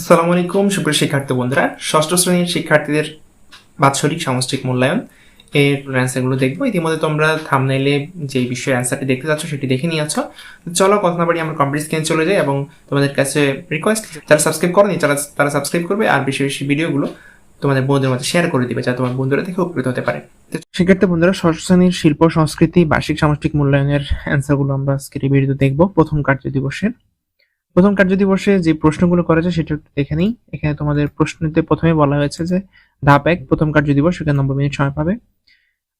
আসসালামু আলাইকুম, সুপ্রিয় শিক্ষার্থী বন্ধুরা। ষষ্ঠ শ্রেণির শিক্ষার্থীদের বাৎসরিক সামষ্টিক মূল্যায়ন। এর অ্যান্সারগুলো দেখব। ইতিমধ্যে তোমরা থামনাইলে যে বিষয়ের অ্যান্সারটি দেখতে যাচ্ছ সেটি দেখে নিয়েছো চলো কথা না বাড়ি আমরা কমপ্লিট স্ক্যান চলে যাই এবং তোমাদের কাছে রিকোয়েস্ট যারা সাবস্ক্রাইব করেনি, তারা তারা সাবস্ক্রাইব করবে আর বেশি বেশি ভিডিওগুলো তোমাদের বন্ধুদের মধ্যে শেয়ার করে দিবে যা তোমার বন্ধুরা দেখে উপকৃত হতে পারে। শিক্ষার্থী বন্ধুরা, ষষ্ঠ শ্রেণির শিল্প, সংস্কৃতি, বার্ষিক সামষ্টিক মূল্যায়নের অ্যান্সারগুলো আমরা আজকের এই ভিডিওতে দেখব। প্রথম কার্য দিবসের প্রথম কার্য দিবসে যে প্রশ্নগুলো করেছে সেটা একটু দেখে নিই এখানে তোমাদের প্রশ্নতে প্রথমে বলা হয়েছে যে ধাপ এক, প্রথম কার্য দিবস সেখানে নব্বই মিনিট সময় পাবে।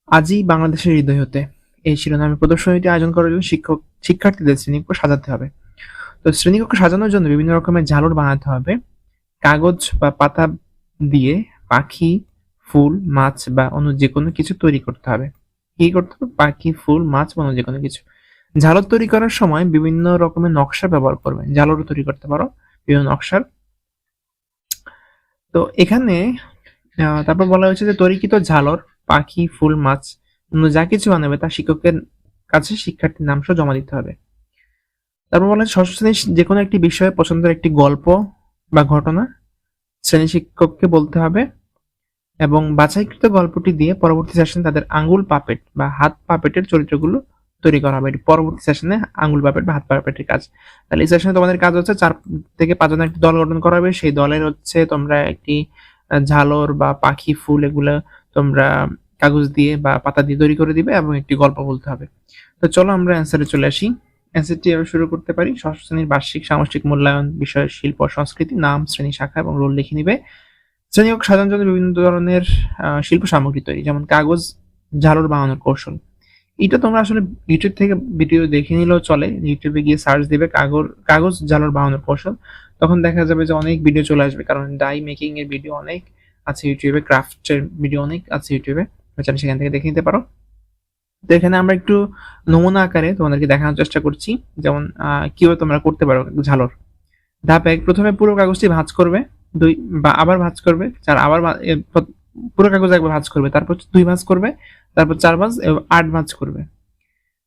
আজই বাংলাদেশের হৃদয় হতে। এই শিরোনামে প্রদর্শনীটি আয়োজন করার জন্য শিক্ষক, শিক্ষার্থীদের শ্রেণীকক্ষ সাজাতে হবে। তো শ্রেণীকক্ষ সাজানোর জন্য বিভিন্ন রকমের ঝালর বানাতে হবে। কাগজ বা পাতা দিয়ে পাখি, ফুল, মাছ বা অন্য যে কোনো কিছু তৈরি করতে হবে। কি করতে হবে? পাখি, ফুল, মাছ বা অন্য যে কোনো কিছু। ঝালর তৈরি করার সময় বিভিন্ন রকমের নকশা ব্যবহার করবে ঝালরও তৈরি করতে পারো, বিভিন্ন নকশার। তো এখানে তারপর বলা হয়েছে যে তৈরিকৃত ঝালর পাখি, ফুল, মাছ যা কিছু বানাবে তা শিক্ষকের কাছে শিক্ষার্থীর নাম সহ জমা দিতে হবে। তারপর বলা ষষ্ঠ শ্রেণির যে কোনো একটি বিষয়ে পছন্দের একটি গল্প বা ঘটনা শ্রেণি শিক্ষককে বলতে হবে এবং বাছাইকৃত গল্পটি দিয়ে পরবর্তী সেশনে তাদের আঙ্গুল পাপেট বা হাত, পাপেটের চরিত্রগুলো তৈরি করা হবে। পরবর্তী সেশনে আঙ্গুল পাপেট বা হাত পাপেটের কাজ। তাহলে এই সেশনে তোমাদের কাজ হচ্ছে চার থেকে পাঁচজনের একটি দল গঠন করা হবে। সেই দলের হচ্ছে তোমরা একটি ঝালর বা পাখি ফুল এগুলো তোমরা কাগজ দিয়ে বা পাতা দিয়ে তৈরি করে দিবে এবং একটি গল্প বলতে হবে। তো চলো আমরা অ্যান্সারে চলে আসি। অ্যান্সারটি আমরা শুরু করতে পারি। ষষ্ঠ শ্রেণির বার্ষিক সামষ্টিক মূল্যায়ন বিষয় শিল্প সংস্কৃতি, নাম, শ্রেণি, শাখা এবং রোল লিখে নিবে। শ্রেণি হোক সাধারণ বিভিন্ন ধরনের শিল্প সামগ্রী তৈরি, যেমন কাগজ, ঝালর বানানোর কৌশল। এটা তোমরা আসলে ইউটিউব থেকে ভিডিও দেখে নিলেও চলে। ইউটিউবে গিয়ে সার্চ দিবে কাগজ কাগজ ঝালর বানানোর কৌশল তখন দেখা যাবে যে অনেক ভিডিও চলে আসবে, কারণ ডাই মেকিং এর ভিডিও অনেক আছে ইউটিউবে ক্রাফটের ভিডিও অনেক আছে ইউটিউবে চাইলে সেখান থেকে দেখে নিতে পারো। তো এখানে আমরা একটু নমুনা আকারে তোমাদেরকে দেখানোর চেষ্টা করছি। যেমন কীভাবে তোমরা করতে পারো ঝালর। ধাপ এক, প্রথমে পুরো কাগজটি ভাঁজ করবে, দুই, বা আবার ভাঁজ করবে, চার, আবার প্র- কাগজ একবার ভাঁজ করবে, তারপর দুই ভাঁজ করবে, তারপর চার ভাঁজ আট ভাঁজ করবে।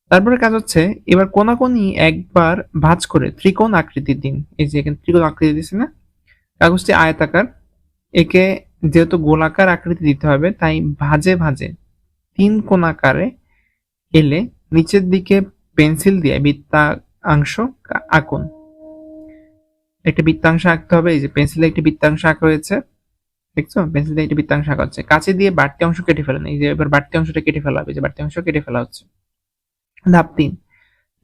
তারপরে কাজ হচ্ছে, এবার কোনাকুনি একবার ভাঁজ করে ত্রিকোণ আকৃতির দিন, এই যে এখানে ত্রিকোণ আকৃতি দিচ্ছে না? কাগজটি আয়তাকার, একে যেহেতু গোলাকার আকৃতি দিতে হবে, তাই ভাঁজে ভাঁজে তিন কোণাকারে এলে নিচের দিকে পেন্সিল দিয়ে বৃত্তাংশ আঁকুন। একটা বৃত্তাংশ আঁকতে হবে, এই যে পেন্সিলে একটি বৃত্তাংশ আঁকা হয়েছে। দেখছ? পেন্সিল দিয়ে একটি বৃত্তাংশ আঁকা হচ্ছে। কাছে দিয়ে বাড়তি অংশ কেটে ফেলেন এই যে এবার বাড়তি অংশটা কেটে ফেলা হবে। যে বাড়তি অংশ কেটে ফেলা হচ্ছে। ধাপ তিন।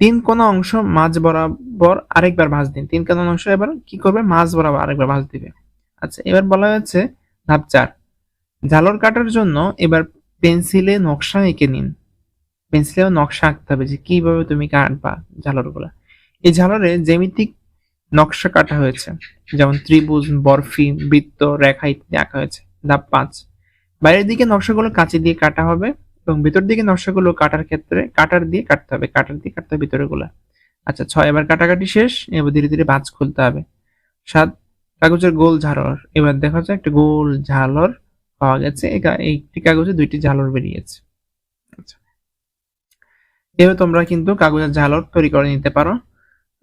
তিন কোন অংশ মাঝ বরাবর আরেকবার ভাঁজ দিন। তিন কোন অংশ এবার কি করবে? মাঝ বরাবর আরেকবার ভাঁজ দিবে। আচ্ছা এবার বলা হয়েছে ধাপ চার। ঝালর কাটার জন্য এবার পেন্সিলে নকশা এঁকে নিন। পেন্সিলেও নকশা আঁকতে হবে যে কীভাবে তুমি কাটবা ঝালরগুলা এই ঝালরে জ্যামিতিক নকশা কাটা হয়েছে, যেমন ত্রিভুজ, বরফি, বৃত্ত, রেখা ইত্যাদি আঁকা হয়েছে, ধাপ পাঁচ। বাইরের দিকে নকশাগুলো কাঁচি দিয়ে কাটা হবে এবং ভিতর দিকে নকশাগুলো কাটার ক্ষেত্রে কাটার দিয়ে কাটতে হবে, কাটার দিয়ে কাটতে হবে ভিতরে গুলা আচ্ছা ছয়, এবার কাটাকাটি শেষ, এবার ধীরে ধীরে ভাঁজ খুলতে হবে। সাত, কাগজের গোল ঝালর, এবার দেখা যাচ্ছে একটা গোল ঝালর পাওয়া গেছে একা- একটি কাগজে দুইটি ঝালর বেরিয়েছে। আচ্ছা। এবার তোমরা কিন্তু কাগজের ঝালর তৈরি করে নিতে পারো।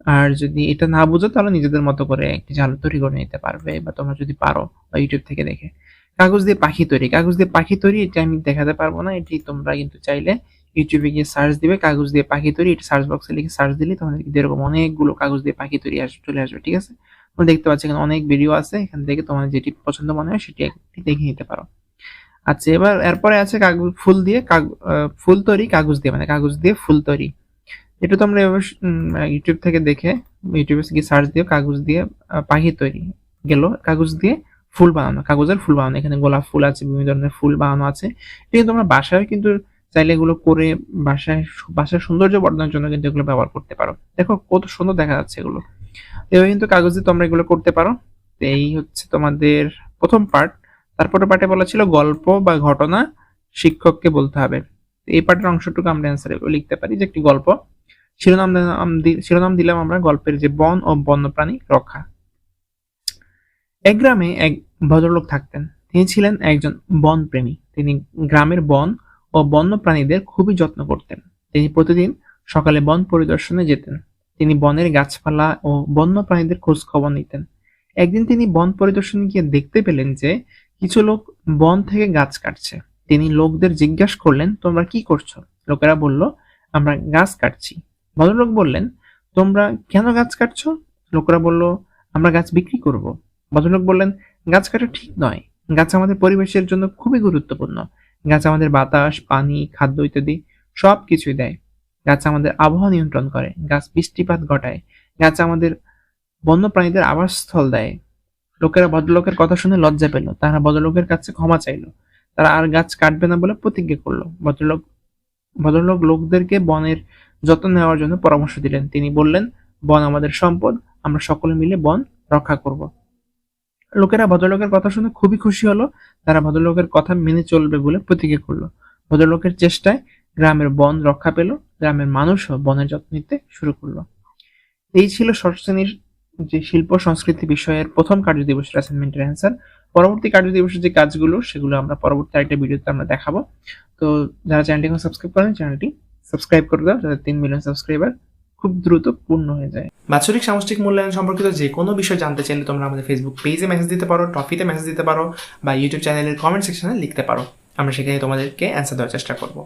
আর যদি এটা না বুঝো তাহলে নিজেদের মতো করে একটি ঝালর তৈরি করে নিতে পারবে বা তোমরা যদি পারো বা ইউটিউব থেকে দেখে। কাগজ দিয়ে পাখি তৈরি। কাগজ দিয়ে পাখি তৈরি এটা আমি দেখাতে পারব না এটি তোমরা কিন্তু চাইলে ইউটিউবে গিয়ে সার্চ দিবে কাগজ দিয়ে পাখি তৈরি এটা সার্চ বক্সে লিখে সার্চ দিলে তোমাদের কিন্তু এরকম অনেকগুলো কাগজ দিয়ে পাখি তৈরি আসবে চলে আসবে ঠিক আছে? তোমরা দেখতে পাচ্ছ এখানে অনেক ভিডিও আছে এখান থেকে তোমাদের যেটি পছন্দ মনে হয় সেটি একটি দেখে নিতে পারো। আচ্ছা এবার এরপরে আছে কাগজ ফুল দিয়ে কাগ- আহ, ফুল তৈরি কাগজ দিয়ে মানে কাগজ দিয়ে ফুল তৈরি। এটা স- উম, ইউটিউব থেকে দেখে ইউটিউবে গিয়ে সার্চ দিও কাগজ দিয়ে পাখি তৈরি গেল। কাগজ দিয়ে ফুল বানানো কাগজের ফুল বানানো। এখানে গোলাপ ফুল আছে বিভিন্ন ধরনের ফুল বানানো আছে। এটা কিন্তু তোমরা বাসায় কিন্তু চাইলে এগুলো করে বাসায় বাসার সৌন্দর্য বর্ধনের জন্য কিন্তু এগুলো ব্যবহার করতে পারো। দেখো কত সুন্দর দেখা যাচ্ছে এগুলো। এভাবে কিন্তু কাগজ দিয়ে তোমরা এগুলো করতে পারো। তো এই হচ্ছে তোমাদের প্রথম পার্ট তারপরে পার্টে বলা ছিল গল্প বা ঘটনা শিক্ষককে বলতে হবে। তো এই পার্টের অংশটুকু আমরা অ্যান্সারে লিখতে পারি যে একটি গল্প। শিরোনাম শিরোনাম দিলাম আমরা গল্পের যে বন ও বন্যপ্রাণী রক্ষা। এক গ্রামে এক ভদ্রলোক থাকতেন। তিনি ছিলেন একজন বন প্রেমী। তিনি গ্রামের বন ও বন্যপ্রাণীদের খুবই যত্ন করতেন। তিনি প্রতিদিন সকালে বন পরিদর্শনে যেতেন। তিনি বনের গাছপালা ও বন্যপ্রাণীদের খোঁজ খবর নিতেন। একদিন তিনি বন পরিদর্শনে গিয়ে দেখতে পেলেন যে কিছু লোক বন থেকে গাছ কাটছে। তিনি লোকদের জিজ্ঞাসা করলেন, তোমরা কি করছ? লোকেরা বলল, আমরা গাছ কাটছি। ভদ্রলোক বললেন, তোমরা কেন গাছ কাটছো? লোকরা বলল, আমরা গাছ বিক্রি করব। ভদ্রলোক বললেন, গাছ কাটা ঠিক নয়। গাছ আমাদের পরিবেশের জন্য খুবই গুরুত্বপূর্ণ। গাছ আমাদের বাতাস, পানি, খাদ্য ইত্যাদি সব কিছুই দেয়। গাছ আমাদের আবহাওয়া নিয়ন্ত্রণ করে। গাছ বৃষ্টিপাত ঘটায়। গাছ আমাদের বন্যপ্রাণীদের আবাসস্থল দেয়। লোকেরা ভদ্রলোকের কথা শুনে লজ্জা পেল। তারা ভদ্রলোকের কাছে ক্ষমা চাইলো। তারা আর গাছ কাটবে না বলে প্রতিজ্ঞা করল। ভদ্রলোক ভদ্রলোক লোকদেরকে বনের যত্ন নেওয়ার জন্য পরামর্শ দিলেন। তিনি বললেন, বন আমাদের সম্পদ, আমরা সকলে মিলে বন রক্ষা করব। লোকেরা ভদ্রলোকের কথা শুনে খুবই খুশি হলো। তারা ভদ্রলোকের কথা মেনে চলবে বলে প্রতিজ্ঞা করল। ভদ্রলোকের চেষ্টায় গ্রামের বন রক্ষা পেল, গ্রামের মানুষও বনের যত্ন নিতে শুরু করল। এই ছিল ষষ্ঠ শ্রেণির যে শিল্প সংস্কৃতি বিষয়ের প্রথম কার্য দিবসের অ্যাসাইনমেন্টের অ্যান্সার। পরবর্তী কার্য দিবসের যে কাজগুলো, সেগুলো আমরা পরবর্তী আরেকটা ভিডিওতে আমরা দেখাবো। তো যারা চ্যানেলটি এখন সাবস্ক্রাইব করেন চ্যানেলটি সাবস্ক্রাইব করে দাও, যাতে তিন মিলিয়ন সাবস্ক্রাইবার খুব দ্রুত পূর্ণ হয়ে যায়। বাৎসরিক সামষ্টিক মূল্যায়ন সম্পর্কিত যে কোনো বিষয় জানতে চাইলে তোমরা আমাদের ফেসবুক পেজে মেসেজ দিতে পারো টপিতে মেসেজ দিতে পারো, বা ইউটিউব চ্যানেলের কমেন্ট সেকশনে লিখতে পারো। আমরা সেখানে তোমাদেরকে অ্যান্সার দেওয়ার চেষ্টা করব।